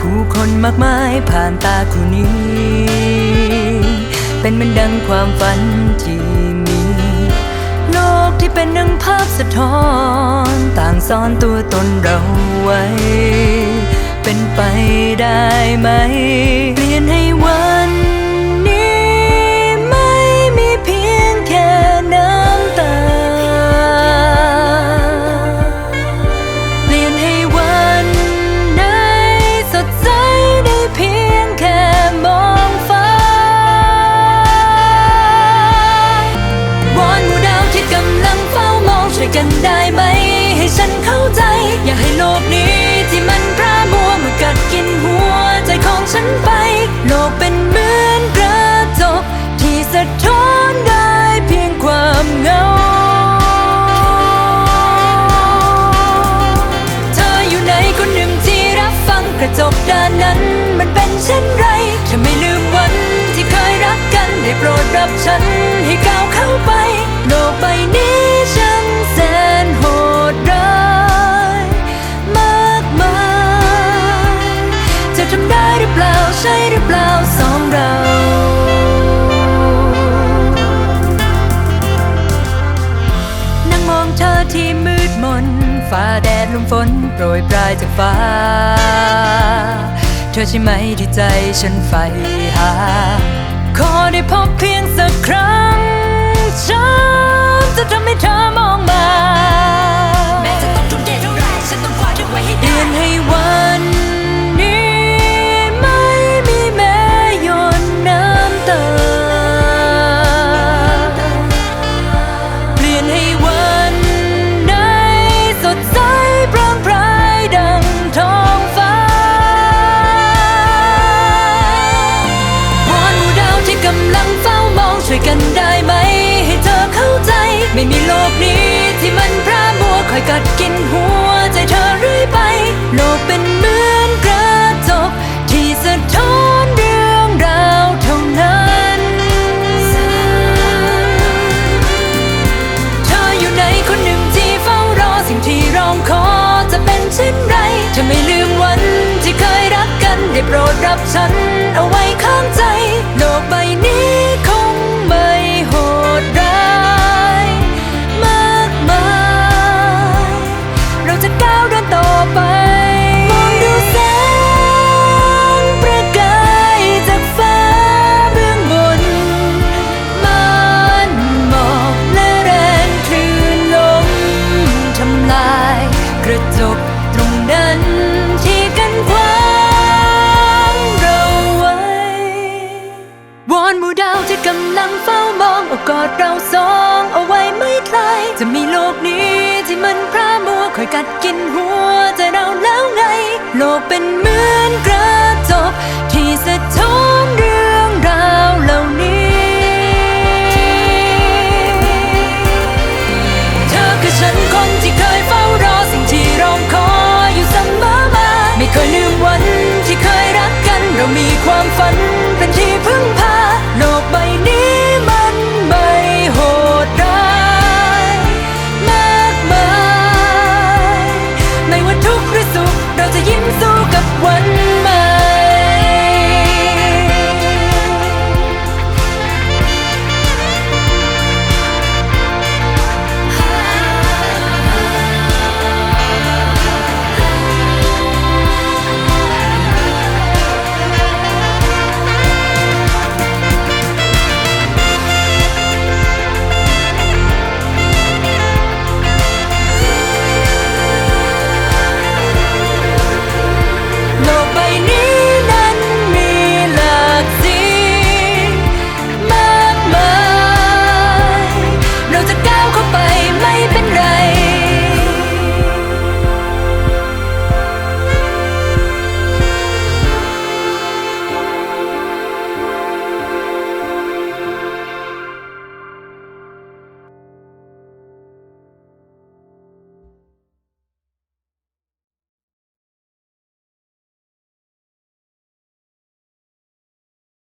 ผู้คนมากมายผ่านตาคู่นี้ เป็นเหมือนดังความฝันที่มี โลกที่เป็นดังภาพสะท้อน ต่างซ่อนตัวตนเราไว้ เป็นไปได้ไหม รับฟังกระจกด้านนั้น มันเป็นเช่นไรเธอไม่ลืมวันที่เคยรักกันได้โปรดรับฉันให้ก้าวเข้าไป โลกใบนี้ช่างแสนโหดร้ายมากมายจะทำได้หรือเปล่าใช่ ฟ้าแดดลมฝนโปรยปลายจากฟ้า เธอใช่ไหมที่ใจฉันใฝ่หา ขอได้พบเพียงสักครั้ง ฉันจะทำให้เธอมองมา แม้จะต้อง โปรดรับฉันเอาไว้ข้างใจ โลกใบนี้ คอยกัดกินหัวใจเราแล้วไง โลกเป็นเหมือนกระจกที่สะท้อนเรื่องราวเหล่านี้ เธอคือฉันคนที่เคยเฝ้ารอสิ่งที่ร้องขออยู่เสมอมา ไม่เคยลืมวันที่เคยรักกัน เรามีความฝันเป็นที่พึ่งพา